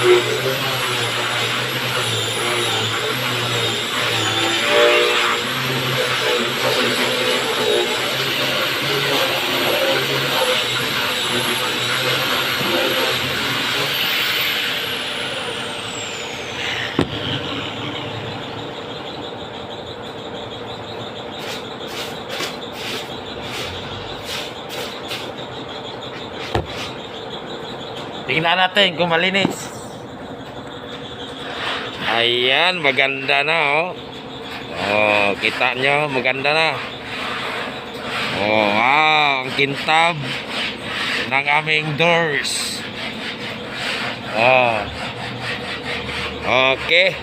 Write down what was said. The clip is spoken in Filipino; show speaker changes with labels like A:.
A: Tingnan natin kung malinis. Ayan, maganda na oh. Oh, kita nyo, maganda na. Oh, wow, ang kintab ng aming doors. Oh. Okay.